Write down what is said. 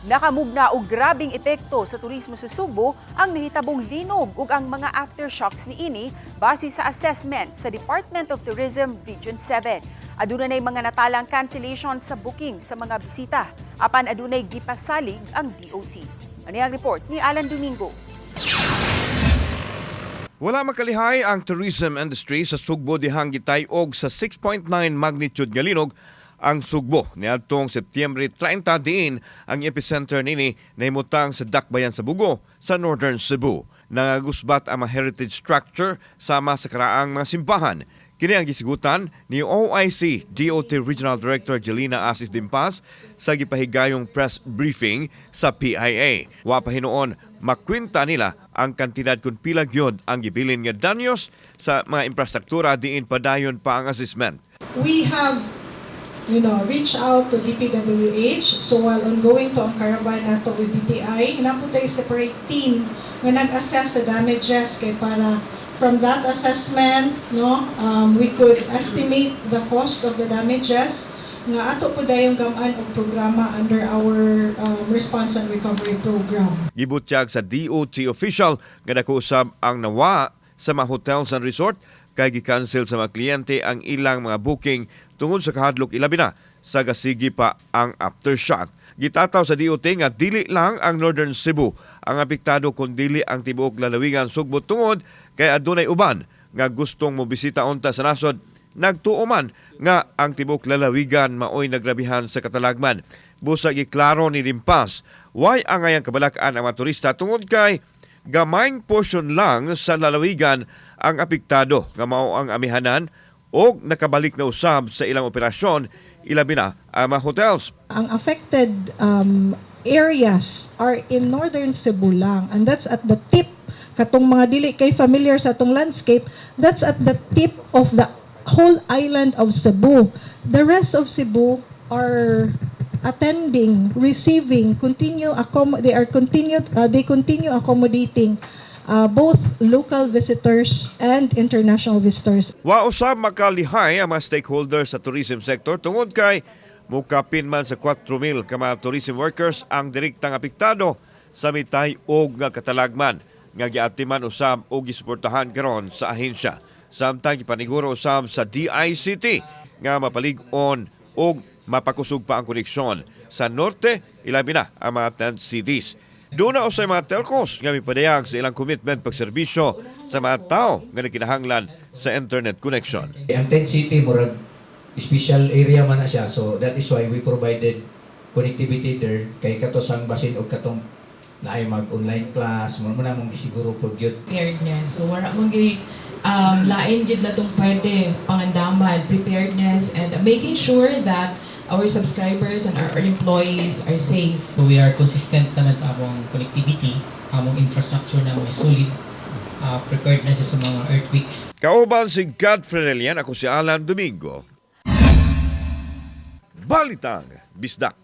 Nakamove na og grabing epekto sa turismo sa Subo ang nahitabong linog ug ang mga aftershocks ni ini base sa assessment sa Department of Tourism Region 7. Aduna nay mga natalang cancellation sa booking sa mga bisita apan adunay gipasalig ang DOT. Ani ang report ni Alan Domingo. Wala makalihay ang tourism industry sa Sugbo dihang gitay og sa 6.9 magnitude nga linog ang Sugbo niadtong Setyembre 30 diin ang epicenter nini nahimutang sa Dakbayan sa Bugo sa Northern Cebu. Nangagusbat ang mga heritage structure sama sa karaang mga simbahan. Kini ang gisigutan ni OIC DOT Regional Director Jelina Asis Dimpas sa gipahigayong press briefing sa PIA. Wa pa hinuon makwinta nila ang kantidad kung pila gyud ang gibilin nga danyos sa mga infrastruktura diin padayon pa ang assessment. we have you know reached out to DPWH so while ongoing to ang caravan nato with DTI hinapon tayo separate team nga nag-assess sa damages kay para from that assessment no um, we could estimate the cost of the damages nga ato po dayong gaman og programa under our um, response and recovery program. Gibutyag sa DOT official nga nakuusab ang nawa sa mga hotels and resort kay gi-cancel sa mga kliyente ang ilang mga booking tungod sa kahadlok ilabi na sa gasigi pa ang aftershock. Gitataw sa DOT nga dili lang ang Northern Cebu ang apektado kun dili ang tibuok lalawigan Sugbo tungod kay adunay uban nga gustong mobisita unta sa nasod nagtuoman nga ang tibok lalawigan maoy nagrabihan sa katalagman. Busa giklaro ni Limpas, why ang ayang kabalakan ang mga turista tungod kay gamayng portion lang sa lalawigan ang apektado nga mao ang amihanan o nakabalik na usab sa ilang operasyon ilabi na ang mga hotels. ang affected um, areas are in northern Cebu lang and that's at the tip katong mga dili kay familiar sa atong landscape that's at the tip of the whole island of Cebu the rest of Cebu are attending receiving continue they are continued uh, they continue accommodating uh, both local visitors and international visitors Wa usab makalihay ang mga stakeholders sa tourism sector tungod kay mukapin man sa 4,000 ka mga tourism workers ang direktang apektado sa mitay og nga katalagman nga giatiman usab og gisuportahan karon sa ahensya. Samtang gipaniguro usab sa DICT nga mapalig-on og mapakusog pa ang koneksyon sa norte ilabi na ang mga tent cities. Doon na usay mga telcos nga mipadayag sa ilang commitment pagserbisyo sa mga tao nga nakinahanglan sa internet connection. Ang tent city, murag special area man na siya. So that is why we provided connectivity there kay katosang basin og katong naay mag-online class, mo na mong isiguro po gyud preparedness. So wala mong um, lain gid na tong pwede pangandaman, preparedness and making sure that our subscribers and our, employees are safe. So we are consistent naman sa among connectivity, among infrastructure na may solid, uh, prepared na siya sa mga earthquakes. Kauban si Godfrey Relian, ako si Alan Domingo. Balitang Bisdak.